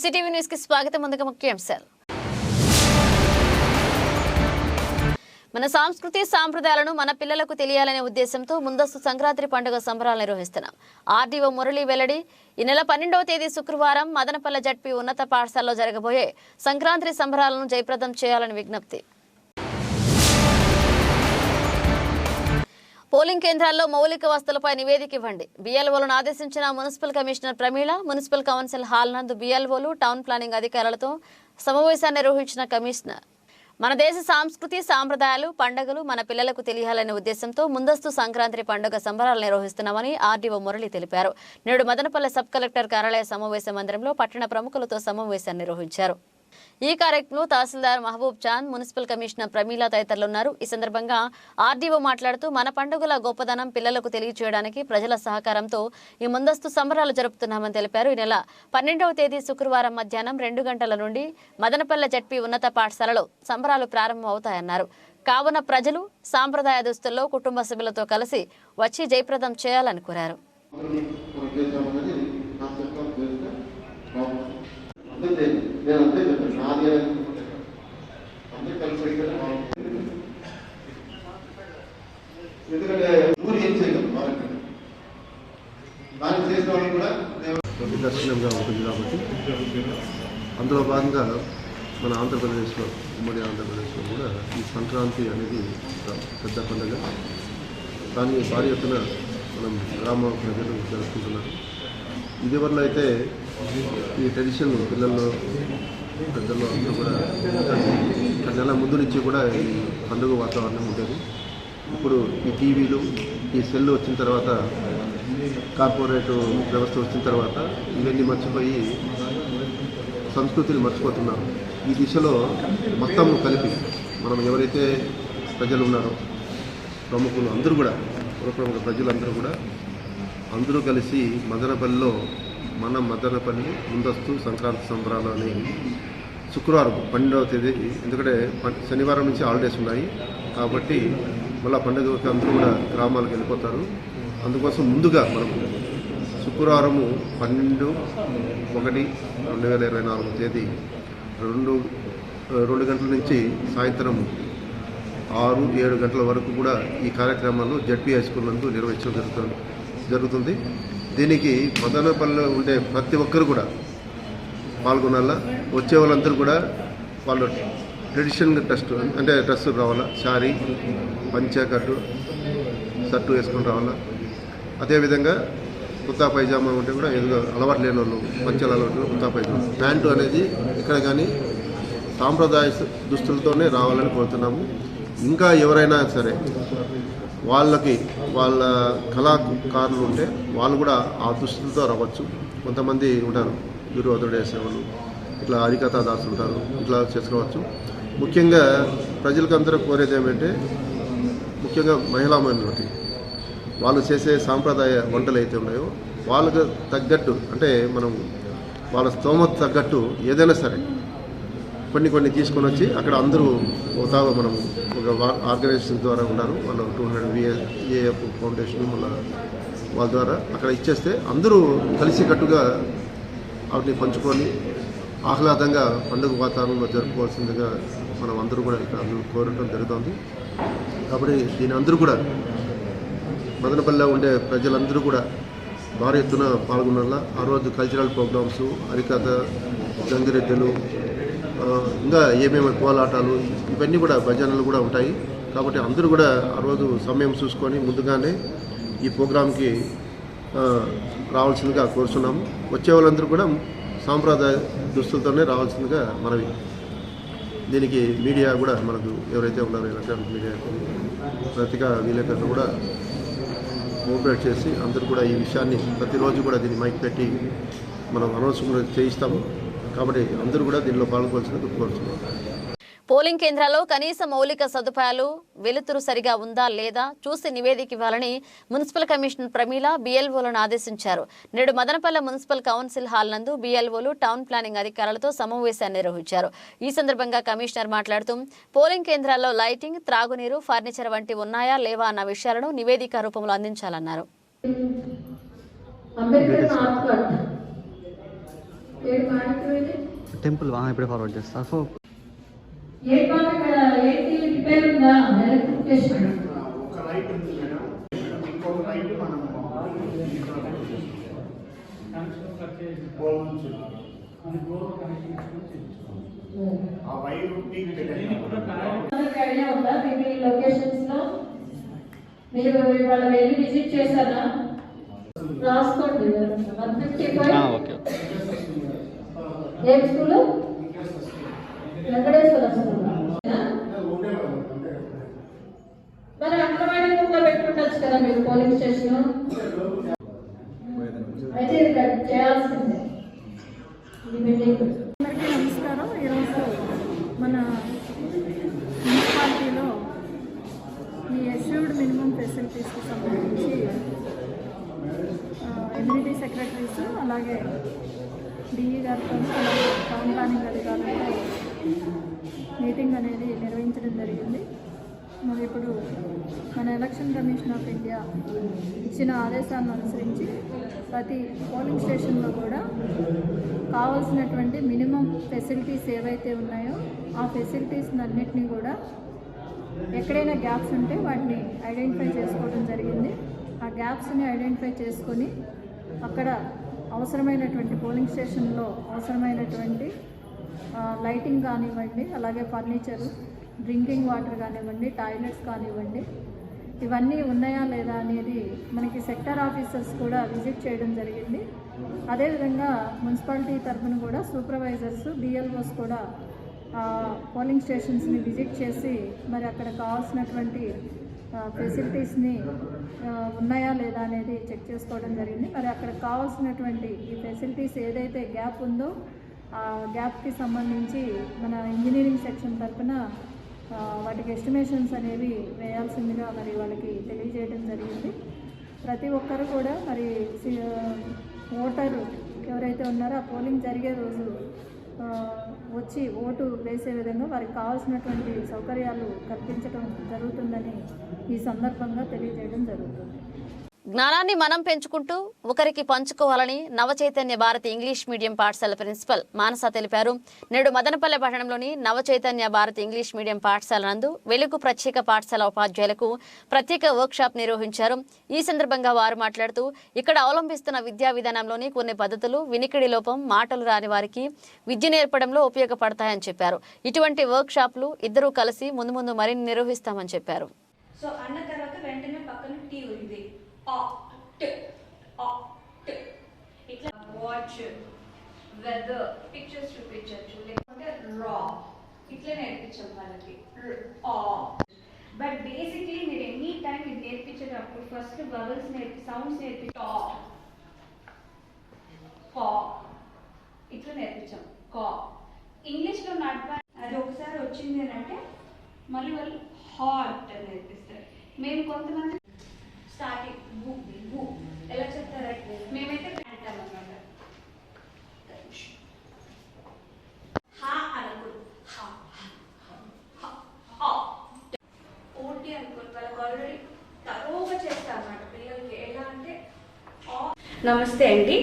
MCTV న్యూస్కి స్వాగతం. ముందుగా ముఖ్యాంశాలు. మన సంస్కృతి సాంప్రదాయాలను మన పిల్లలకు తెలియాలనే ఉద్దేశంతో ముందస్తు సంక్రాంతి పండుగ సంబరాలు నిర్వహిస్తున్నాం. ఆర్డీఓ మురళి వెల్లడి ఈ నెల పన్నెండవ తేదీ శుక్రవారం మదనపల్లె జడ్పీ ఉన్నత పాఠశాలలో జరగబోయే సంక్రాంతి సంబరాలను జయప్రదం చేయాలని విజ్ఞప్తి. పోలింగ్ కేంద్రాల్లో మౌలిక వసతులపై నివేదిక ఇవ్వండి. బీఎల్ఓలను ఆదేశించిన municipal commissioner Pramila municipal council hall నందు బీఎల్ఓలు టౌన్ ప్లానింగ్ అధికారులతో సమావేశాన్ని నిర్వహించిన కమిషనర్. మన దేశ సాంస్కృతి సాంప్రదాయాలు పండుగలు మన పిల్లలకు తెలియాలనే ఉద్దేశంతో ముందస్తు సంక్రాంతి పండుగ సంబరాలు నిర్వహిస్తున్నామని ఆర్డీఓ మురళి తెలిపారు. నేడు మదనపల్లె సబ్ కలెక్టర్ కార్యాలయ సమావేశ మందిరంలో పట్టణ ప్రముఖులతో సమావేశాన్ని నిర్వహించారు. ఈ కార్యక్రమంలో తహసీల్దార్ మహబూబ్ చాంద్ మున్సిపల్ కమిషనర్ ప్రమీల తదితరులు ఉన్నారు ఈ సందర్భంగా ఆర్డీఓ మాట్లాడుతూ మన పండుగల గొప్పదనం పిల్లలకు తెలియచేయడానికి ప్రజల సహకారంతో ఈ ముందస్తు సంబరాలు జరుపుతున్నామని తెలిపారు. ఈ నెల పన్నెండవ తేదీ శుక్రవారం మధ్యాహ్నం రెండు గంటల నుండి మదనపల్లె జడ్పీ ఉన్నత పాఠశాలలో సంబరాలు ప్రారంభం అవుతాయన్నారు కావున ప్రజలు సాంప్రదాయ దుస్తుల్లో కుటుంబ సభ్యులతో కలిసి వచ్చి జయప్రదం చేయాలని కోరారు మనం చేద్దామన్నది నా చెప్పడం చేస్తే బాగుంటుంది అందుకే నేను అంతే చెప్పాను నాది అందరూ కలిసి అయితే ఎందుకంటే ఊరు ఏం చేయగలం వాళ్ళకి. దానికి చేసిన వాళ్ళు కూడా దర్శనంగా ఉంటుంది కాబట్టి అందులో భాగంగా మన ఆంధ్రప్రదేశ్లో ఉమ్మడి ఆంధ్రప్రదేశ్లో కూడా ఈ సంక్రాంతి అనేది పెద్ద పండుగ. దాన్ని భారీ ఎత్తున మనం గ్రామ ప్రజలు జరుపుకుంటున్నారు. ఇదివల్ల అయితే ఈ ట్రెడిషన్ పిల్లల్లో పెద్దల్లో అందరూ కూడా నెల ముందు నుంచి కూడా ఈ పండుగ వాతావరణం ఉండేది. ఇప్పుడు ఈ టీవీలు ఈ సెల్ వచ్చిన తర్వాత కార్పొరేట్ వ్యవస్థ వచ్చిన తర్వాత ఇవన్నీ మర్చిపోయి సంస్కృతిని మర్చిపోతున్నారు ఈ దిశలో మొత్తం కలిపి మనం ఎవరైతే ప్రజలు ఉన్నారో ప్రముఖులు అందరూ కూడా ప్రముఖ ప్రజలందరూ కూడా అందరూ కలిసి మదనపల్లిలో మన మదనపల్లి ముందస్తు సంక్రాంతి సంబరాలు అని శుక్రవారం పన్నెండవ తేదీ. ఎందుకంటే శనివారం నుంచి హాలిడేస్ ఉన్నాయి. కాబట్టి మళ్ళీ పండుగ అందరూ కూడా గ్రామాలకు వెళ్ళిపోతారు. అందుకోసం ముందుగా మనం శుక్రవారము పన్నెండు ఒకటి రెండు వేల ఇరవై నాలుగు తేదీ రెండు రెండు గంటల నుంచి సాయంత్రం ఆరు ఏడు గంటల వరకు కూడా ఈ కార్యక్రమాలు జడ్పీ హై స్కూల్ నందు నిర్వహించడం జరుగుతుంది జరుగుతుంది. దీనికి మదనపల్లిలో ఉండే ప్రతి ఒక్కరు కూడా పాల్గొనాలా? వచ్చే వాళ్ళందరూ కూడా వాళ్ళు ట్రెడిషన్ టెస్ట్ అంటే డ్రెస్ రావాలా? శారీ పంచ కట్టు షర్టు వేసుకొని రావాలా? అదేవిధంగా కుర్తా పైజామా ఉంటే కూడా ఏదో అలవాటు లేని వాళ్ళు పంచలు అలవాటు కుర్తా పైజామా. ప్యాంటు అనేది ఇక్కడ కానీ సాంప్రదాయ దుస్తులతోనే రావాలని కోరుతున్నాము. ఇంకా ఎవరైనా సరే వాళ్ళకి వాళ్ళ కళాకారులు ఉంటే వాళ్ళు కూడా ఆ దుస్తులతో రావచ్చు. కొంతమంది ఉంటారు దుర్యోధుడు సేవలు ఇట్లా హరికథా దాసులు ఉంటారు ఇట్లా చేసుకోవచ్చు. ముఖ్యంగా ప్రజలకందరూ కోరేది ఏమంటే ముఖ్యంగా మహిళా మైనారిటీ వాళ్ళు చేసే సాంప్రదాయ వంటలు అయితే ఉన్నాయో వాళ్ళకు తగ్గట్టు అంటే మనం వాళ్ళ స్తోమత తగ్గట్టు ఏదైనా సరే కొన్ని కొన్ని తీసుకొని వచ్చి అక్కడ అందరూ పోతాగా మనం ఒక వా- ఆర్గనైజేషన్ ద్వారా ఉన్నారు. మన టూ హండ్రెడ్ విఏ ఫౌండేషన్ మన వాళ్ళ ద్వారా అక్కడ ఇచ్చేస్తే అందరూ కలిసికట్టుగా వాటిని పంచుకొని ఆహ్లాదంగా పండుగ వాతావరణంలో జరుపుకోవాల్సిందిగా మనం అందరూ కూడా ఇక్కడ అందరూ కోరటం జరుగుతుంది. కాబట్టి దీని అందరూ కూడా మదనపల్లిలో ఉండే ప్రజలందరూ కూడా భారీ ఎత్తున పాల్గొనాల. ఆ రోజు కల్చరల్ ప్రోగ్రామ్స్ హరికథ గంగిరెడ్డలు ఇంకా ఏమేమి కోలాటాలు ఇవన్నీ కూడా భజనలు కూడా ఉంటాయి. కాబట్టి అందరూ కూడా ఆ రోజు సమయం చూసుకొని ముందుగానే ఈ ప్రోగ్రాంకి రావాల్సిందిగా కోరుతున్నాము వచ్చే వాళ్ళందరూ కూడా సాంప్రదాయ దుస్తులతోనే రావాల్సిందిగా మనవి. దీనికి మీడియా కూడా మనకు ఎవరైతే ఉన్నారో ఎలక్ట్రానిక్ మీడియా ప్రతిగా విలేకరులు కూడా కోఆపరేట్ చేసి అందరూ కూడా ఈ విషయాన్ని ప్రతిరోజు కూడా దీన్ని మైక్ పెట్టి మనం అనౌన్స్ చేయిస్తాము. కాబట్టి అందరూ కూడా దీనిలో పాల్గొవాల్సిందిగా కోరుతున్నాం. పోలింగ్ కేంద్రాల్లో కనీస మౌలిక సదుపాయాలు వెలుతురు సరిగా ఉందా లేదా చూసి నివేదిక ఇవ్వాలని మున్సిపల్ కమిషనర్ ప్రమీల బీఎల్ఓలను ఆదేశించారు. నేడు మదనపల్లె మున్సిపల్ కౌన్సిల్ హాల్ నందు బీఎల్ఓలు టౌన్ ప్లానింగ్ అధికారులతో సమావేశాన్ని నిర్వహించారు. ఈ సందర్భంగా కమిషనర్ మాట్లాడుతూ పోలింగ్ కేంద్రాల్లో లైటింగ్ త్రాగునీరు ఫర్నిచర్ వంటి ఉన్నాయా లేవా అన్న విషయాలను నివేదిక రూపంలో అందించాలన్నారు. అంబేద్కర్ టెంపుల్ ఇప్పుడే ఫార్వర్డ్ చేస్తా. సో ఆ వైర్ ఉందా. లొకేషన్స్లో? మీరు ఇవాళ వెళ్ళి విజిట్ చేశారా? రాసుకోండి. వన్ ఫిఫ్టీ ఫైవ్ ఓకే ఏం స్కూల్? వెంకటేశ్వర స్కూల్. మరి అంగన్వాడీ లో పెట్టుకుంటచ్చు కదా మీరు పోలింగ్ స్టేషన్? అయితే ఇది కట్ చేయాల్సిందే. ఈ మీటింగ్ అందరికీ నమస్కారం. ఈరోజు మన మున్సిపాలిటీలో మీ అష్యూర్డ్ మినిమం ఫెసిలిటీస్కి సంబంధించి ఎమ్యూనిటీ సెక్రటరీస్ అలాగే డిఈ గారితో అలాగే టౌన్ ప్లానింగ్ అధికారులతో మీటింగ్ అనేది నిర్వహించడం జరిగింది మరి ఇప్పుడు మన ఎలక్షన్ కమిషన్ ఆఫ్ ఇండియా ఇచ్చిన ఆదేశాలను అనుసరించి ప్రతి పోలింగ్ స్టేషన్లో కూడా కావాల్సినటువంటి మినిమం ఫెసిలిటీస్ ఏవైతే ఉన్నాయో ఆ ఫెసిలిటీస్ అన్నిటినీ కూడా ఎక్కడైనా గ్యాప్స్ ఉంటే వాటిని ఐడెంటిఫై చేసుకోవడం జరిగింది. ఆ గ్యాప్స్ని ఐడెంటిఫై చేసుకొని అక్కడ అవసరమైనటువంటి పోలింగ్ స్టేషన్లో అవసరమైనటువంటి లైటింగ్ కానివ్వండి అలాగే ఫర్నిచరు డ్రింకింగ్ వాటర్ కానివ్వండి టాయిలెట్స్ కానివ్వండి ఇవన్నీ ఉన్నాయా లేదా అనేది మనకి సెక్టర్ ఆఫీసర్స్ కూడా విజిట్ చేయడం జరిగింది. అదేవిధంగా మున్సిపాలిటీ తరఫున కూడా సూపర్వైజర్స్ బిఎల్ఓస్ కూడా పోలింగ్ స్టేషన్స్ని విజిట్ చేసి మరి అక్కడ కావాల్సినటువంటి ఫెసిలిటీస్ని ఉన్నాయా లేదా అనేది చెక్ చేసుకోవడం జరిగింది. మరి అక్కడ కావాల్సినటువంటి ఈ ఫెసిలిటీస్ ఏదైతే గ్యాప్ ఉందో ఆ గ్యాప్కి సంబంధించి మన ఇంజనీరింగ్ సెక్షన్ తరఫున వాటికి ఎస్టిమేషన్స్ అనేవి వేయాల్సిందిగా మరి వాళ్ళకి తెలియజేయడం జరిగింది. ప్రతి ఒక్కరు కూడా మరి సి- ఎవరైతే ఉన్నారో ఆ పోలింగ్ జరిగే రోజు వచ్చి ఓటు వేసే విధంగా వారికి కావాల్సినటువంటి సౌకర్యాలు కల్పించడం జరుగుతుందని ఈ సందర్భంగా తెలియజేయడం జరుగుతుంది. జ్ఞానాన్ని మనం పెంచుకుంటూ ఒకరికి పంచుకోవాలని నవచైతన్య భారతి ఇంగ్లీష్ మీడియం పాఠశాల ప్రిన్సిపల్ మానస తెలిపారు. నేడు మదనపల్లె పట్టణంలోని నవచైతన్య భారతి ఇంగ్లీష్ మీడియం పాఠశాల నందు వెలుగు ప్రత్యేక పాఠశాల ఉపాధ్యాయులకు ప్రత్యేక వర్క్షాప్ నిర్వహించారు. ఈ సందర్భంగా వారు మాట్లాడుతూ ఇక్కడ అవలంబిస్తున్న విద్యా విధానంలోని కొన్ని పద్ధతులు వినికిడి లోపం మాటలు రాని వారికి విద్య నేర్పడంలో ఉపయోగపడతాయని చెప్పారు. ఇటువంటి వర్క్షాప్లు ఇద్దరూ కలిసి ముందు ముందు మరిన్ని నిర్వహిస్తామని చెప్పారు. సో అన్న తర్వాత వెంటనే ఉంది ఆ ఇట్లా వాచ్ వెదర్ పిక్చర్స్ చూపించవచ్చు లేకపోతే రా ఇట్లా నేర్పించాం వాళ్ళకి. ఆ బట్ బేసిక్లీ మీరు ఎనీ టైం ఇది నేర్పించేటప్పుడు ఫస్ట్ బబుల్స్ నేర్పి సౌండ్స్ నేర్పి కా. ఇట్లా నేర్పించాం. కా. ఇంగ్లీష్లో నడప అది ఒకసారి వచ్చింది అని అంటే మళ్ళీ వాళ్ళు హాట్ అని నేర్పిస్తారు. మేము కొంతమంది స్టార్టింగ్ ఎలా చెప్తారంటే మేమైతే అంటాం అనమాట హా అనకూడదు హా వాళ్ళకి ఆల్రెడీ తరోగా చేస్తారు పిల్లలకి ఎలా అంటే నమస్తే అండి.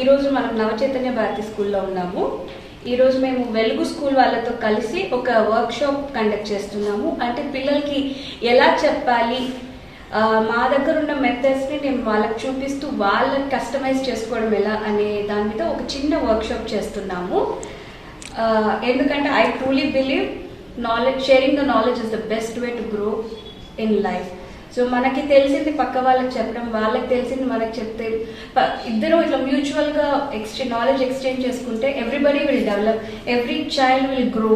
ఈరోజు మనం నవచైతన్య భారతి స్కూల్లో ఉన్నాము. ఈరోజు మేము వెలుగు స్కూల్ వాళ్ళతో కలిసి ఒక వర్క్షాప్ కండక్ట్ చేస్తున్నాము. అంటే పిల్లలకి ఎలా చెప్పాలి మా దగ్గర ఉన్న మెథడ్స్ని నేను వాళ్ళకి చూపిస్తూ వాళ్ళని కస్టమైజ్ చేసుకోవడం ఎలా అనే దాని మీద ఒక చిన్న వర్క్షాప్ చేస్తున్నాము. ఎందుకంటే I truly believe knowledge sharing the knowledge is the best way to grow in life so మనకి తెలిసింది పక్క వాళ్ళకి చెప్పడం వాళ్ళకి తెలిసింది మనకి చెప్తే ఇద్దరు ఇట్లా మ్యూచువల్గా ఎక్స్చేంజ్ నాలెడ్జ్ ఎక్స్చేంజ్ చేసుకుంటే everybody will develop every child will grow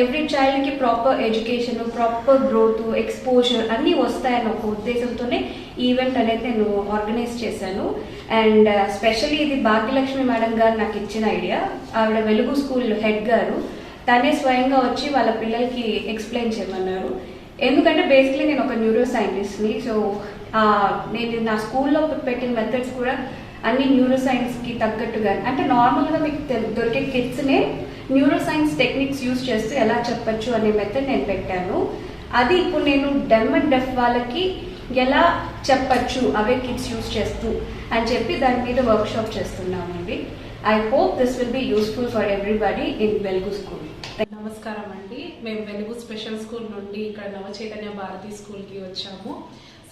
every చైల్డ్కి proper education proper growth exposure అన్నీ వస్తాయన్న ఒక ఉద్దేశంతోనే ఈవెంట్ అనేది నేను ఆర్గనైజ్ చేశాను. అండ్ స్పెషల్లీ uh, ఇది భాగ్యలక్ష్మి మేడం గారు నాకు ఇచ్చిన ఐడియా ఆవిడ వెలుగు స్కూల్ హెడ్ గారు. తనే స్వయంగా వచ్చి వాళ్ళ పిల్లలకి ఎక్స్ప్లెయిన్ చేయమన్నారు. ఎందుకంటే బేసిక్లీ నేను ఒక న్యూరో సైంటిస్ట్ని సో నేను నా స్కూల్లో పెట్టిన మెథడ్స్ కూడా అన్ని న్యూరో సైన్స్కి తగ్గట్టుగా అంటే నార్మల్గా మీకు దొరికే కిడ్స్నే న్యూరో సైన్స్ టెక్నిక్స్ యూస్ చేస్తూ ఎలా చెప్పచ్చు అనే మెథడ్ నేను పెట్టాను. అది ఇప్పుడు నేను డెమ్ అండ్ డెఫ్ వాళ్ళకి ఎలా చెప్పచ్చు అవే కిడ్స్ యూస్ చేస్తూ అని చెప్పి దాని మీద వర్క్షాప్ చేస్తున్నామండి I hope this will be useful for everybody in Velugu school నమస్కారం అండి. మేము వెలుగు స్పెషల్ స్కూల్ నుండి ఇక్కడ నవచైతన్య భారతి స్కూల్కి వచ్చాము.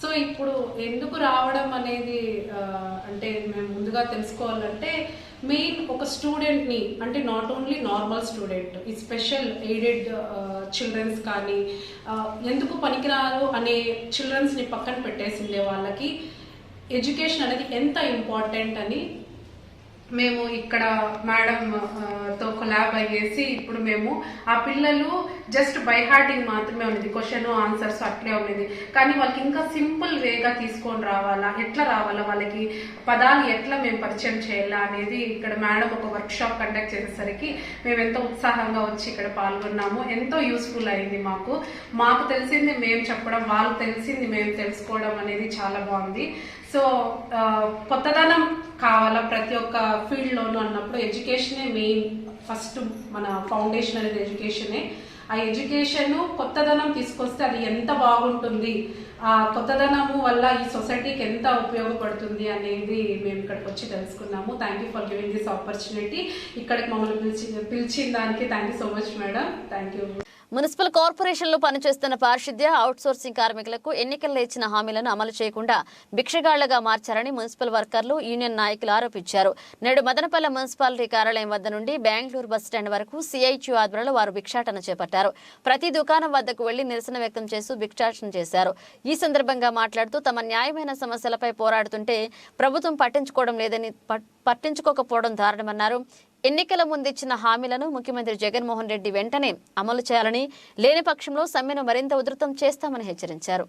సో ఇప్పుడు ఎందుకు రావడం అనేది అంటే మేము ముందుగా తెలుసుకోవాలంటే మెయిన్ ఒక స్టూడెంట్ని అంటే నాట్ ఓన్లీ నార్మల్ స్టూడెంట్ ఈ స్పెషల్ ఎయిడెడ్ చిల్డ్రన్స్ కానీ uh, ఎందుకు పనికిరారు అనే చిల్డ్రన్స్ని పక్కన పెట్టేసిందే వాళ్ళకి ఎడ్యుకేషన్ అనేది ఎంత ఇంపార్టెంట్ అని మేము ఇక్కడ మేడం తో కొలాబ్ అయ్యేసి ఇప్పుడు మేము ఆ పిల్లలు జస్ట్ బై హార్టింగ్ మాత్రమే ఉన్నది. క్వశ్చన్ ఆన్సర్స్ అట్లే ఉన్నది. కానీ వాళ్ళకి ఇంకా సింపుల్ వేగా తీసుకొని రావాలా? ఎట్లా రావాలా? వాళ్ళకి పదాలు ఎట్లా మేము పరిచయం చేయాలా అనేది ఇక్కడ మేడం ఒక వర్క్ షాప్ కండక్ట్ చేసేసరికి మేము ఎంతో ఉత్సాహంగా వచ్చి ఇక్కడ పాల్గొన్నాము. ఎంతో యూస్ఫుల్ అయింది మాకు. మాకు తెలిసింది మేము చెప్పడం వాళ్ళు తెలిసింది మేము తెలుసుకోవడం అనేది చాలా బాగుంది. సో కొత్తదనం కావాలా ప్రతి ఒక్క ఫీల్డ్లోనూ అన్నప్పుడు ఎడ్యుకేషనే మెయిన్ ఫస్ట్ మన ఫౌండేషన్ అనేది ఎడ్యుకేషనే. ఆ ఎడ్యుకేషన్ కొత్తదనం తీసుకొస్తే అది ఎంత బాగుంటుంది ఆ కొత్తదనము వల్ల ఈ సొసైటీకి ఎంత ఉపయోగపడుతుంది అనేది మేము ఇక్కడికి వచ్చి తెలుసుకున్నాము. Thank you for giving this opportunity ఇక్కడికి మమ్మల్ని పిలిచి పిలిచిన దానికి thank you so much madam thank you municipal కార్పొరేషన్లో పనిచేస్తున్న పారిశుద్ధ్య అవుట్సోర్సింగ్ కార్మికులకు ఎన్నికల్లో ఇచ్చిన హామీలను అమలు చేయకుండా భిక్షగాళ్ళగా మార్చారని మున్సిపల్ వర్కర్లు యూనియన్ నాయకులు ఆరోపించారు. నేడు మదనపల్లె మున్సిపాలిటీ కార్యాలయం వద్ద నుండి బెంగళూరు బస్ స్టాండ్ వరకు సిఐటియు ఆధ్వర్యంలో వారు భిక్షాటన చేపట్టారు. ప్రతి దుకాణం వద్దకు వెళ్ళి నిరసన వ్యక్తం చేస్తూ భిక్షాటన చేశారు. ఈ సందర్భంగా మాట్లాడుతూ తమ న్యాయమైన సమస్యలపై పోరాడుతుంటే ప్రభుత్వం పట్టించుకోవడం లేదని పట్- పట్టించుకోకపోవడం దారుణమన్నారు. ఎన్నికల ముందు ఇచ్చిన హామీలను ముఖ్యమంత్రి జగన్మోహన్ రెడ్డి వెంటనే అమలు చేయాలని లేని పక్షంలో సమ్మెను మరింత ఉధృతం చేస్తామని హెచ్చరించారు.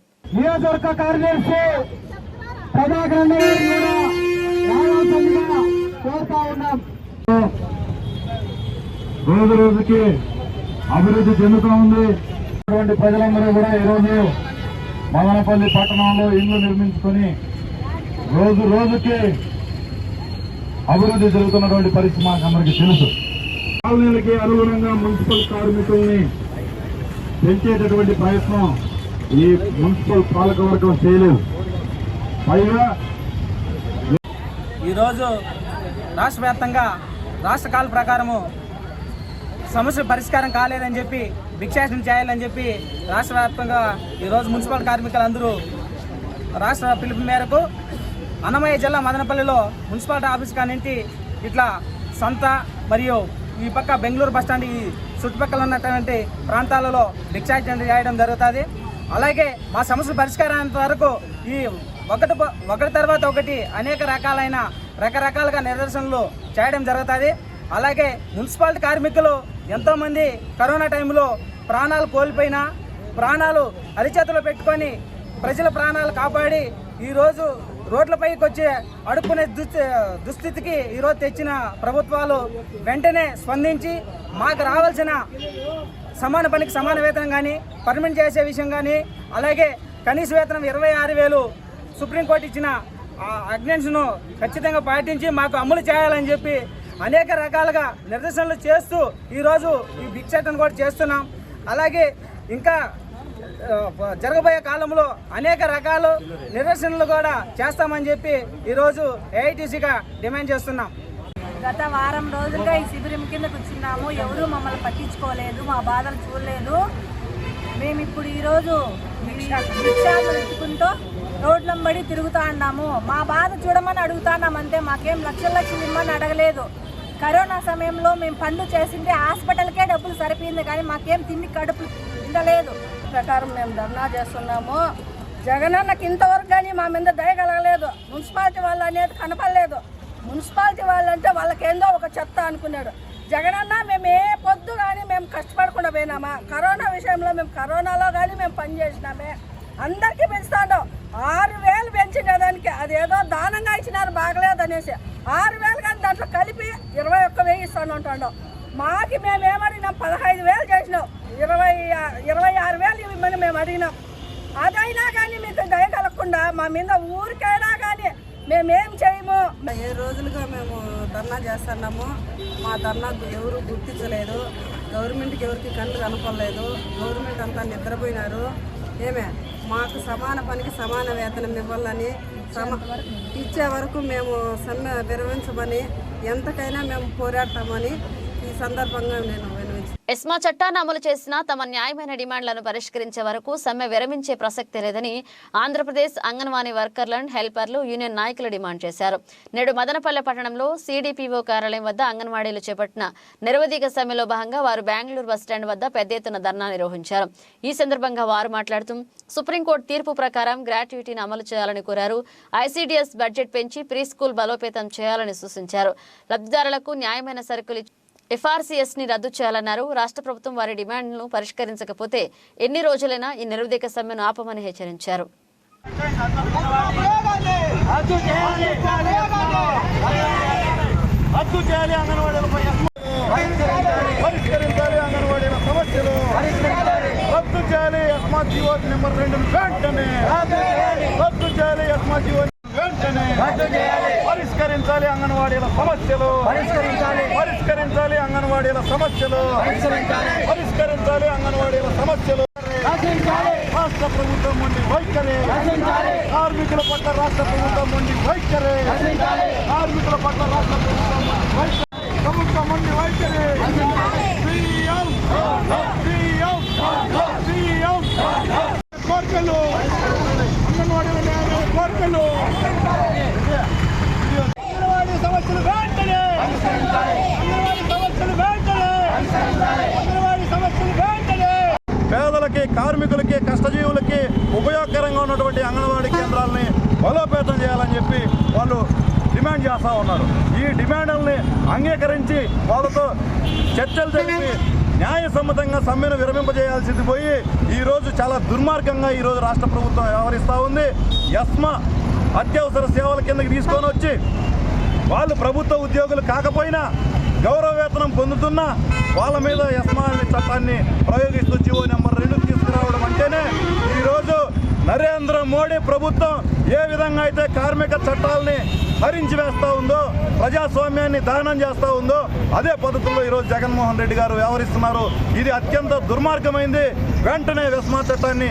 రోజు రోజుకి అభివృద్ధి చెందుతూ ఉంది. అటువంటి ప్రజలందరూ కూడా ఈరోజు మదనపల్లి పట్టణంలో ఇల్లు నిర్మించుకొని రోజు రోజుకి అభివృద్ధి జరుగుతున్నటువంటి పరిస్థితి మాకు అందరికీ తెలుసు. కాలనీలకి అనుగుణంగా మున్సిపల్ కార్మికుల్ని పెంచేటటువంటి ప్రయత్నం ఈ మున్సిపల్ పాలకవర్గం చేయలేదు. పైగా ఈరోజు రాష్ట్ర వ్యాప్తంగా రాష్ట్ర కాల ప్రకారము సమస్య పరిష్కారం కాలేదని చెప్పి భిక్షాటన చేయాలని చెప్పి రాష్ట్ర వ్యాప్తంగా ఈరోజు మున్సిపల్ కార్మికులందరూ రాష్ట్ర పిలుపు మేరకు అన్నమయ్య జిల్లా మదనపల్లిలో మున్సిపాలిటీ ఆఫీస్ కానింటి ఇట్లా సంత మరియు ఈ పక్క బెంగళూరు బస్టాండ్ ఈ చుట్టుపక్కల ఉన్నటువంటి ప్రాంతాలలో భిక్షాటన చేయడం జరుగుతుంది. అలాగే మా సమస్యల పరిష్కారానికి వరకు ఈ ఒకటి ఒకటి తర్వాత ఒకటి అనేక రకాలైన రకరకాలుగా నిదర్శనలు చేయడం జరుగుతుంది. అలాగే మున్సిపాలిటీ కార్మికులు ఎంతోమంది కరోనా టైంలో ప్రాణాలు కోల్పోయినా ప్రాణాలు అరిచేతిలో పెట్టుకొని ప్రజల ప్రాణాలు కాపాడి ఈరోజు రోడ్లపైకి వచ్చి అడుక్కునే దుస్థి దుస్థితికి ఈరోజు తెచ్చిన ప్రభుత్వాలు వెంటనే స్పందించి మాకు రావాల్సిన సమాన పనికి సమాన వేతనం కానీ పర్మనెంట్ చేసే విషయం కానీ అలాగే కనీస వేతనం ఇరవై ఆరు వేలు సుప్రీంకోర్టు ఇచ్చిన అగ్నెన్స్ను ఖచ్చితంగా పాటించి మాకు అమలు చేయాలని చెప్పి అనేక రకాలుగా నిర్దేశనలు చేస్తూ ఈరోజు ఈ భిక్షాటన కూడా చేస్తున్నాం. అలాగే ఇంకా జరగబోయే కాలంలో అనేక రకాలు నిదర్శనలు కూడా చేస్తామని చెప్పి ఈరోజు ఏఐటీసీగా డిమాండ్ చేస్తున్నాం. గత వారం రోజులుగా ఈ శిబిరం కింద కూర్చున్నాము. ఎవరూ మమ్మల్ని పట్టించుకోలేదు మా బాధలు చూడలేదు. మేము ఇప్పుడు ఈరోజు భిక్షాలు ఎత్తుకుంటూ రోడ్లంబడి తిరుగుతా ఉన్నాము. మా బాధ చూడమని అడుగుతున్నాం అంతే మాకేం లక్షల లక్షలు ఇమ్మని అడగలేదు. కరోనా సమయంలో మేము పనులు చేసింటే హాస్పిటల్కే డబ్బులు సరిపోయింది కానీ మాకేం తిండి కడుపు తినలేదు ప్రకారం మేము ధర్నా చేస్తున్నాము. జగనన్నకి ఇంతవరకు కానీ మా మీద దయ కలగలేదు. మున్సిపాలిటీ వాళ్ళు అనేది కనపడలేదు. మున్సిపాలిటీ వాళ్ళంటే వాళ్ళకేందో ఒక చెత్త అనుకున్నాడు. జగనన్న మేము ఏ పొద్దు కానీ మేము కష్టపడకుండా పోయినామా? కరోనా విషయంలో మేము కరోనాలో కానీ మేము పని చేసినామే. అందరికీ పెంచుతాడు ఆరు వేలు పెంచిన దానికి. అదేదో దానంగా ఇచ్చినారు బాగలేదు అనేసి. ఆరు వేలు కానీ దాంట్లో కలిపి ఇరవై ఒక్క వెయ్యి ఇస్తాను మాకి మేము ఏమడిగినాం? పదహైదు వేలు చేసినాం. ఇరవై ఇరవై ఆరు వేలు ఇవ్వమని మేము అడిగినాం. అదైనా కానీ మీకు దయ కలగకుండా మా మీద ఊరికైనా కానీ మేమేం చేయము? ఏ రోజులుగా మేము ధర్నా చేస్తున్నాము మా ధర్నాకు ఎవరు గుర్తించలేదు. గవర్నమెంట్కి ఎవరికి కళ్ళు కనపడలేదు. గవర్నమెంట్ అంతా నిద్రపోయినారు. ఏమే మాకు సమాన పనికి సమాన వేతనం ఇవ్వాలని ఇచ్చే వరకు మేము సమ్మె విరమించమని ఎంతకైనా మేము పోరాడతామని ఈ సందర్భంగా నేను ఎస్మా చట్టాన్ని అమలు చేసిన తమ న్యాయమైన డిమాండ్లను పరిష్కరించే వరకు సమ్మె విరమించే ప్రసక్తి లేదని ఆంధ్రప్రదేశ్ అంగన్వాడీ వర్కర్లను హెల్పర్లు యూనియన్ నాయకులు డిమాండ్ చేశారు. నేడు మదనపల్లె పట్టణంలో సిడిపిఓ కార్యాలయం వద్ద అంగన్వాడీలు చేపట్టిన నిరవధిక సమ్మెలో భాగంగా వారు బెంగళూరు బస్టాండ్ వద్ద పెద్ద ఎత్తున ధర్నా నిర్వహించారు. ఈ సందర్భంగా వారు మాట్లాడుతూ సుప్రీంకోర్టు తీర్పు ప్రకారం గ్రాట్యుటీని అమలు చేయాలని కోరారు. ఐసీడీఎస్ బడ్జెట్ పెంచి ప్రీ స్కూల్ బలోపేతం చేయాలని సూచించారు. లబ్ధిదారులకు న్యాయమైన సరుకులు ఎఫ్ఆర్సీఎస్ని రద్దు చేయాలన్నారు. రాష్ట్ర ప్రభుత్వం వారి డిమాండ్ను పరిష్కరించకపోతే ఎన్ని రోజులైనా ఈ నిరుద్యోగ సమ్మెను ఆపమని హెచ్చరించారు. పరిష్కరించాలి అంగన్వాడీల సమస్యలు రద్దు చేయాలి జీవో నెంబర్ రెండు వెంటనే రద్దు చేయాలి జీవో వెంటనే పరిష్కరించాలి అంగన్వాడీల సమస్యలు. పరిష్కరించాలి. అంగన్వాడీల సమస్యలు. పరిష్కరించాలి. అంగన్వాడీల సమస్యలు. రాష్ట్ర ప్రభుత్వం నుండి వైఖరి. కార్మికుల పట్ల రాష్ట్ర ప్రభుత్వం నుండి వైఖరి. కార్మికుల పట్ల రాష్ట్ర ప్రభుత్వం వైఖరి. వైఖరి. కోరికలు పేదలకి కార్మికులకి కష్టజీవులకి ఉపయోగకరంగా ఉన్నటువంటి అంగన్వాడీ కేంద్రాలని బలోపేతం చేయాలని చెప్పి వాళ్ళు డిమాండ్ చేస్తూ ఉన్నారు. ఈ డిమాండ్లని అంగీకరించి వాళ్ళతో చర్చలు జరిపి న్యాయసమ్మతంగా సమ్మెను విరమింపజేయాల్సింది పోయి ఈరోజు చాలా దుర్మార్గంగా ఈరోజు రాష్ట్ర ప్రభుత్వం వ్యవహరిస్తూ ఉంది. ఎస్మా అత్యవసర సేవల కిందకి తీసుకొని వచ్చి వాళ్ళు ప్రభుత్వ ఉద్యోగులు కాకపోయినా గౌరవ వేతనం పొందుతున్న వాళ్ళ మీద ఎస్మా అనే చట్టాన్ని ప్రయోగిస్తూ జీవో నెంబర్ రెండు తీసుకురావడం అంటేనే ఈరోజు నరేంద్ర మోడీ ప్రభుత్వం ఏ విధంగా అయితే కార్మిక చట్టాలని హరించి వేస్తూ ఉందో ప్రజాస్వామ్యాన్ని దహనం చేస్తూ ఉందో అదే పద్ధతుల్లో ఈరోజు జగన్మోహన్ రెడ్డి గారు వ్యవహరిస్తున్నారు. ఇది అత్యంత దుర్మార్గమైంది. వెంటనే విస్మ చట్టాన్ని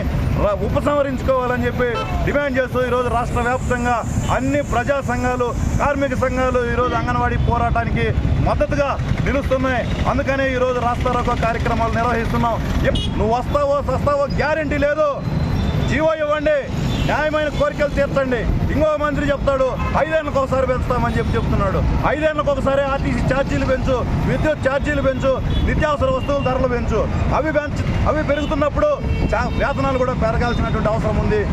ఉపసంహరించుకోవాలని చెప్పి డిమాండ్ చేస్తూ ఈరోజు రాష్ట్ర వ్యాప్తంగా అన్ని ప్రజా సంఘాలు కార్మిక సంఘాలు ఈరోజు అంగన్వాడీ పోరాటానికి మద్దతుగా నిలుస్తున్నాయి. అందుకనే ఈరోజు రాష్ట్ర రోకో కార్యక్రమాలు నిర్వహిస్తున్నాం. నువ్వు వస్తావో సస్తావో గ్యారంటీ లేదు. జీవో ఇవ్వండి. న్యాయమైన కోరికలు తీర్చండి. ఇంకో మంత్రి చెప్తాడు ఐదేళ్ళకి ఒకసారి పెంచుతామని చెప్పి చెప్తున్నాడు. ఐదేళ్ళకి ఒకసారి ఆర్టీసీ ఛార్జీలు పెంచు విద్యుత్ ఛార్జీలు పెంచు నిత్యావసర వస్తువుల ధరలు పెంచు. అవి పెంచు అవి పెరుగుతున్నప్పుడు చా- వేతనాలు కూడా పెరగాల్సినటువంటి అవసరం ఉంది.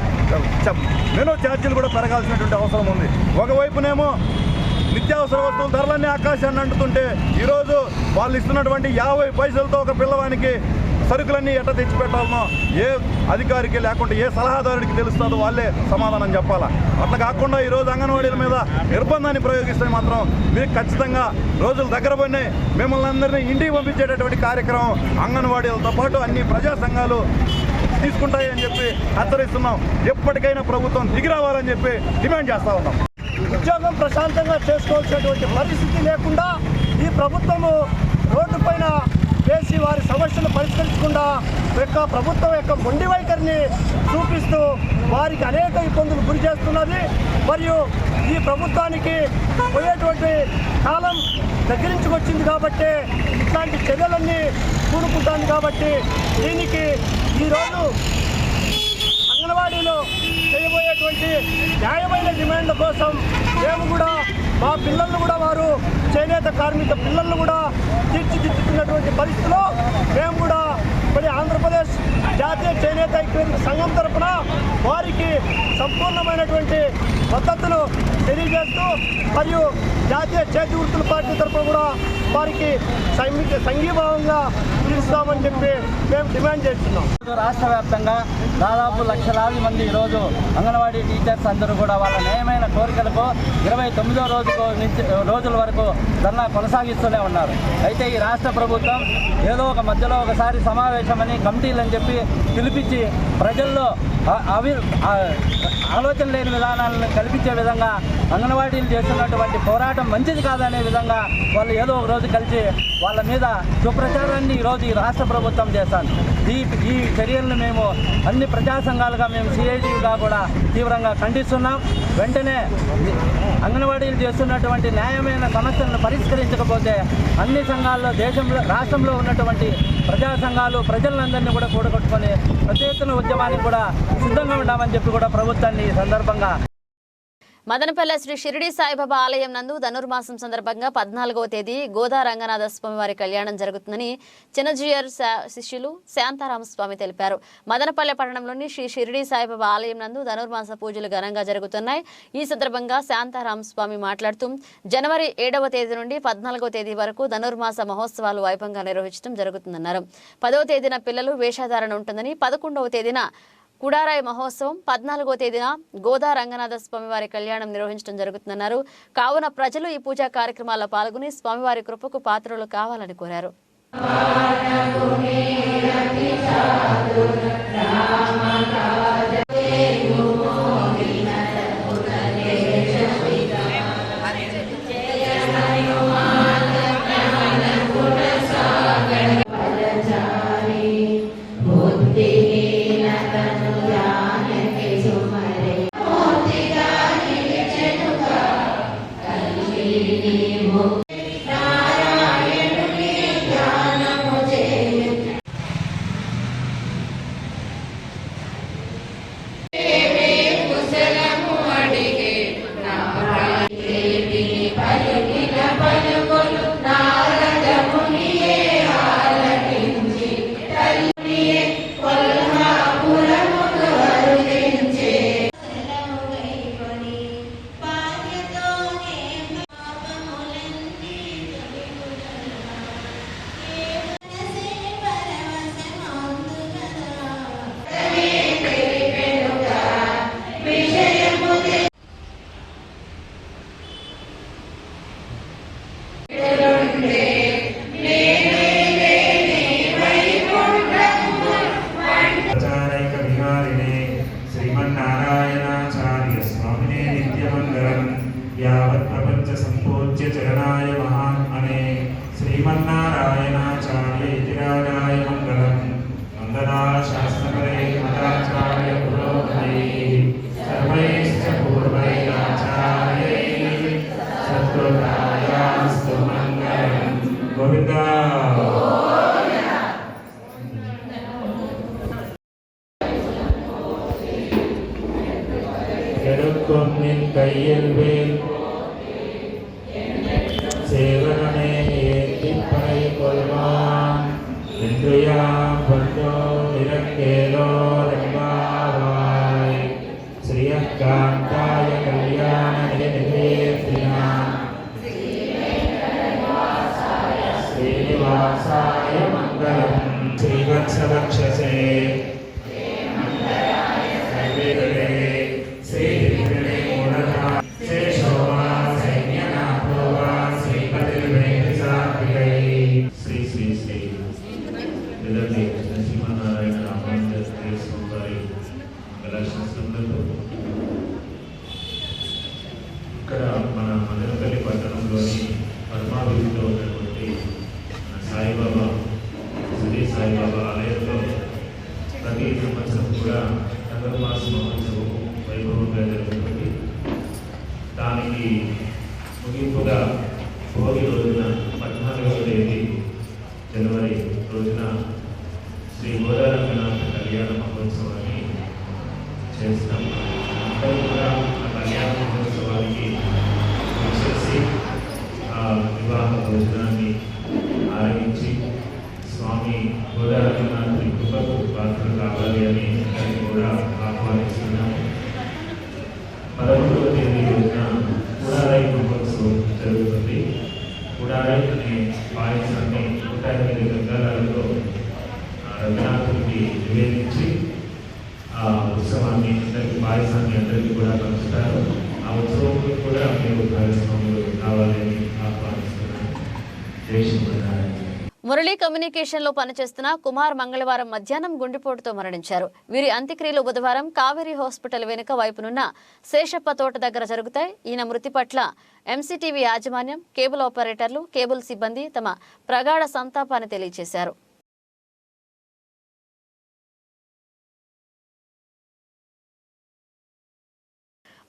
మెనూ ఛార్జీలు కూడా పెరగాల్సినటువంటి అవసరం ఉంది. ఒకవైపునేమో నిత్యావసర వస్తువుల ధరలన్నీ ఆకాశాన్ని అంటుతుంటే ఈరోజు వాళ్ళు ఇస్తున్నటువంటి యాభై పైసలతో ఒక పిల్లవానికి సరుకులన్నీ ఎట్ట తెచ్చిపెట్టాలనో ఏ అధికారికి లేకుంటే ఏ సలహాదారుడికి తెలుస్తుందో వాళ్ళే సమాధానం చెప్పాలా? అట్లా కాకుండా ఈరోజు అంగన్వాడీల మీద నిర్బంధాన్ని ప్రయోగిస్తే మాత్రం మీకు ఖచ్చితంగా రోజులు దగ్గర పడినాయి. మిమ్మల్ని అందరినీ ఇంటికి పంపించేటటువంటి కార్యక్రమం అంగన్వాడీలతో పాటు అన్ని ప్రజా సంఘాలు తీసుకుంటాయని చెప్పి హెచ్చరిస్తున్నాం. ఎప్పటికైనా ప్రభుత్వం దిగి రావాలని చెప్పి డిమాండ్ చేస్తా ఉన్నాం. ఉద్యోగం ప్రశాంతంగా చేసుకోవాల్సినటువంటి పరిస్థితి లేకుండా ఈ ప్రభుత్వము రోడ్డుపైన చేసి వారి సమస్యలు పరిష్కరించకుండా యొక్క ప్రభుత్వం యొక్క మొండి వైఖరిని చూపిస్తూ వారికి అనేక ఇబ్బందులు గురి చేస్తున్నది. మరియు ఈ ప్రభుత్వానికి పోయేటువంటి కాలం దగ్గరించుకొచ్చింది కాబట్టి ఇట్లాంటి చర్యలన్నీ కూడుకుంటాను కాబట్టి దీనికి ఈరోజు అంగన్వాడీలో చేయబోయేటువంటి న్యాయమైన డిమాండ్ల కోసం మేము కూడా మా పిల్లలను కూడా వారు చేనేత కార్మిక పిల్లలను కూడా తీర్చిదిద్దుతున్నటువంటి పరిస్థితిలో మేము కూడా మరి ఆంధ్రప్రదేశ్ జాతీయ చేనేత ఐక్యవేదిక సంఘం తరఫున వారికి సంపూర్ణమైనటువంటి మద్దతును తెలియజేస్తూ మరియు జాతీయ చేతి వృత్తుల పార్టీ తరపున కూడా వారికి సైనిక సంఘీభావంగా పిలుస్తామని చెప్పి మేము డిమాండ్ చేస్తున్నాం. రాష్ట్ర వ్యాప్తంగా దాదాపు లక్షలాది మంది ఈరోజు అంగన్వాడీ టీచర్స్ అందరూ కూడా వాళ్ళ న్యాయమైన కోరికలకు ఇరవై తొమ్మిదో రోజుకు నుంచి రోజుల వరకు ధర్నా కొనసాగిస్తూనే ఉన్నారు. అయితే ఈ రాష్ట్ర ప్రభుత్వం ఏదో ఒక మధ్యలో ఒకసారి సమావేశమని కమిటీలని చెప్పి పిలిపించి ప్రజల్లో అవి ఆలోచన లేని విధానాలను కల్పించే విధంగా అంగన్వాడీలు చేస్తున్నటువంటి పోరాటం మంచిది కాదనే విధంగా వాళ్ళు ఏదో ఒక రోజు కలిసి వాళ్ళ మీద సుప్రచారాన్ని ఈరోజు ఈ రాష్ట్ర ప్రభుత్వం చేస్తాను ఈ ఈ చర్యలను మేము అన్ని ప్రజా సంఘాలుగా మేము సిఐటిగా కూడా తీవ్రంగా ఖండిస్తున్నాం. వెంటనే అంగన్వాడీలు చేస్తున్నటువంటి న్యాయమైన సమస్యలను పరిష్కరించకపోతే అన్ని సంఘాల్లో దేశంలో రాష్ట్రంలో ఉన్నటువంటి ప్రజా సంఘాలు ప్రజలందరినీ కూడా కూడగట్టుకొని ప్రతి ఎత్తున ఉద్యమానికి కూడా సిద్ధంగా ఉంటామని చెప్పి కూడా ప్రభుత్వాన్ని ఈ సందర్భంగా మదనపల్లె శ్రీ షిరిడి సాయిబాబా ఆలయం నందు ధనుర్మాసం సందర్భంగా పద్నాలుగవ తేదీ గోదా రంగనాథ స్వామి వారి కళ్యాణం జరుగుతుందని చిన్నజీయర్ శా- శిష్యులు శాంతారామ స్వామి తెలిపారు. మదనపల్లె పట్టణంలోని శ్రీ షిరిడి సాయిబాబా ఆలయం నందు ధనుర్మాస పూజలు ఘనంగా జరుగుతున్నాయి. ఈ సందర్భంగా శాంతారామ స్వామి మాట్లాడుతూ జనవరి ఏడవ తేదీ నుండి పద్నాలుగవ తేదీ వరకు ధనుర్మాస మహోత్సవాలు వైభవంగా నిర్వహించడం జరుగుతుందన్నారు. పదవ తేదీన పిల్లలు వేషధారణ ఉంటుందని పదకొండవ తేదీన కుడారాయి మహోత్సవం పద్నాలుగో తేదీన గోదా రంగనాథ స్వామివారి కళ్యాణం నిర్వహించడం జరుగుతుందన్నారు. కావున ప్రజలు ఈ పూజా కార్యక్రమాల్లో పాల్గొని స్వామివారి కృపకు పాత్రలు కావాలని కోరారు. day. దానికి ముగింపుగా భోగి రోజున పద్నాలుగవ తేదీ జనవరి రోజున శ్రీ గోదారంగనాథ కళ్యాణ మహోత్సవాన్ని చేస్తాం అందరూ కూడా ఆ కళ్యాణ మహోత్సవానికి వచ్చేసి ఆ వివాహ భోజనాన్ని ఆరగించి స్వామి గోదారంగనాథుని కృపకు పాత్రలు కావాలి అని అందరినీ కూడా ఆహ్వానిస్తున్నాము పదకొండవ తేదీ రోజున కుడారాయి మహోత్సవం జరుగుతుంది కుడారాయి అనే పాయసాన్ని నూట ఎనిమిది గంగాలలో రఘునాథుడికి నివేదించి ఆ ఉత్సవాన్ని అందరికీ పాయసాన్ని అందరికీ కూడా పంచుతారు ఆ ఉత్సవంలో కూడా మీరు భాగస్వాములు కావాలని ఆహ్వానిస్తున్నాను జై శ్రీమన్నారాయణ మురళీ కమ్యూనికేషన్లో పనిచేస్తున్న కుమార్ మంగళవారం మధ్యాహ్నం గుండెపోటుతో మరణించారు. వీరి అంత్యక్రియలు బుధవారం కావేరీ హాస్పిటల్ వెనుక వైపునున్న శేషప్ప తోట దగ్గర జరుగుతాయి. ఈయన మృతి పట్ల ఎంసీటీవీ యాజమాన్యం కేబుల్ ఆపరేటర్లు కేబుల్ సిబ్బంది తమ ప్రగాఢ సంతాపాన్ని తెలియజేశారు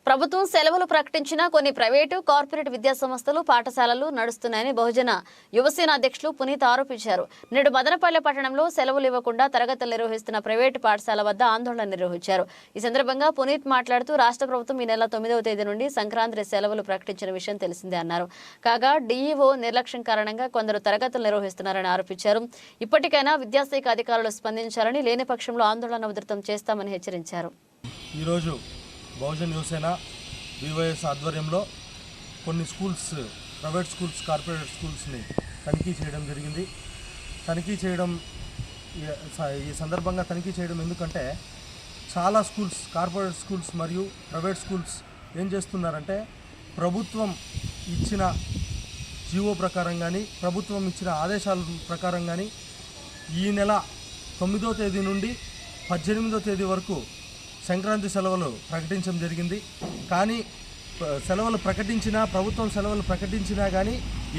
ప్రభుత్వం సెలవులు ప్రకటించిన కొన్ని ప్రైవేటు కార్పొరేట్ విద్యా సంస్థలు పాఠశాలలు నడుస్తున్నాయని బహుజన యువసేన అధ్యక్షులు పునీత్ ఆరోపించారు. నేడు మదనపల్లె పట్టణంలో సెలవులు ఇవ్వకుండా తరగతులు నిర్వహిస్తున్న ప్రైవేటు పాఠశాల వద్ద ఆందోళన నిర్వహించారు. ఈ సందర్భంగా పునీత్ మాట్లాడుతూ రాష్ట్ర ప్రభుత్వం ఈ నెల తొమ్మిదవ తేదీ నుండి సంక్రాంతి సెలవులు ప్రకటించిన విషయం తెలిసిందే అన్నారు. కాగా డీఈఓ నిర్లక్ష్యం కారణంగా కొందరు తరగతులు నిర్వహిస్తున్నారని ఆరోపించారు. ఇప్పటికైనా విద్యాశాఖ అధికారులు స్పందించాలని లేని పక్షంలో ఆందోళన ఉధృతం చేస్తామని హెచ్చరించారు. ఈరోజు బహుజన్ యువసేన వివైఎస్ ఆధ్వర్యంలో కొన్ని స్కూల్స్ ప్రైవేట్ స్కూల్స్ కార్పొరేట్ స్కూల్స్ని తనిఖీ చేయడం జరిగింది. తనిఖీ చేయడం ఈ- స- ఈ సందర్భంగా తనిఖీ చేయడం ఎందుకంటే చాలా స్కూల్స్ కార్పొరేట్ స్కూల్స్ మరియు ప్రైవేట్ స్కూల్స్ ఏం చేస్తున్నారంటే ప్రభుత్వం ఇచ్చిన జీవో ప్రకారం కానీ ప్రభుత్వం ఇచ్చిన ఆదేశాల ప్రకారం కానీ ఈ నెల తొమ్మిదో తేదీ నుండి పద్దెనిమిదో తేదీ వరకు సంక్రాంతి సెలవులు ప్రకటించడం జరిగింది. కానీ సెలవులు ప్రకటించినా ప్రభుత్వం సెలవులు ప్రకటించినా కానీ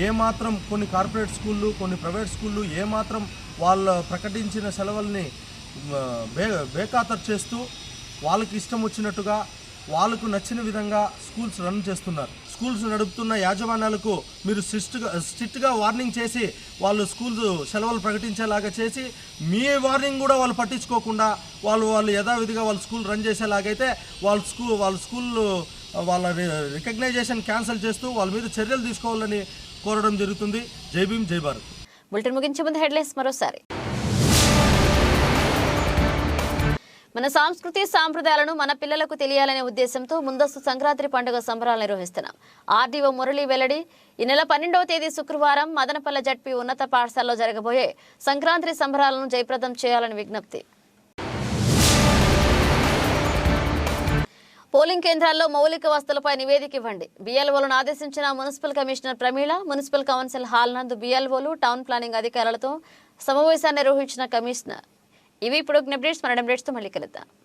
ఏమాత్రం కొన్ని కార్పొరేట్ స్కూళ్ళు కొన్ని ప్రైవేట్ స్కూళ్ళు ఏమాత్రం వాళ్ళ ప్రకటించిన సెలవుల్ని బే బేఖాతరు చేస్తూ వాళ్ళకి ఇష్టం వచ్చినట్టుగా వాళ్ళకు నచ్చిన విధంగా స్కూల్స్ రన్ చేస్తున్నారు. స్కూల్స్ నడుపుతున్న యాజమాన్యాలకు మీరు స్ట్రిక్ట్గా స్ట్రిక్ట్గా వార్నింగ్ చేసి వాళ్ళు స్కూల్ సెలవులు ప్రకటించేలాగా చేసి మీ వార్నింగ్ కూడా వాళ్ళు పట్టించుకోకుండా వాళ్ళు వాళ్ళు యథావిధిగా వాళ్ళ స్కూల్ రన్ చేసేలాగైతే వాళ్ళ స్కూల్ వాళ్ళ స్కూల్ వాళ్ళ రికగ్నైజేషన్ క్యాన్సిల్ చేస్తూ వాళ్ళ మీద చర్యలు తీసుకోవాలని కోరడం జరుగుతుంది. జై భీమ్ జై భారత్. బులెటిన్ ముగించే ముందు హెడ్లైన్స్ మరోసారి. మన సంస్కృతి సాంప్రదాయాలను మన పిల్లలకు తెలియాలనే ఉద్దేశంతో ముందస్తు సంక్రాంతి పండుగ సంబరాలు నిర్వహిస్తున్నాం. ఆర్డీఓ మురళి వెల్లడి ఈ నెల పన్నెండవ తేదీ శుక్రవారం మదనపల్లె జడ్పీ ఉన్నత పాఠశాలలో జరగబోయే సంక్రాంతి సంబరాలను జయప్రదం చేయాలని విజ్ఞప్తి. పోలింగ్ కేంద్రాల్లో మౌలిక వసతులపై నివేదిక ఇవ్వండి. బీఎల్ఓలను ఆదేశించిన municipal commissioner Pramila municipal council hall నందు బీఎల్ఓలు టౌన్ ప్లానింగ్ అధికారులతో సమావేశాన్ని నిర్వహించిన కమిషనర్. ఇవి ఇప్పుడు అప్డేట్స్ మన అప్డేట్స్తో మళ్ళీ కలుద్దాం.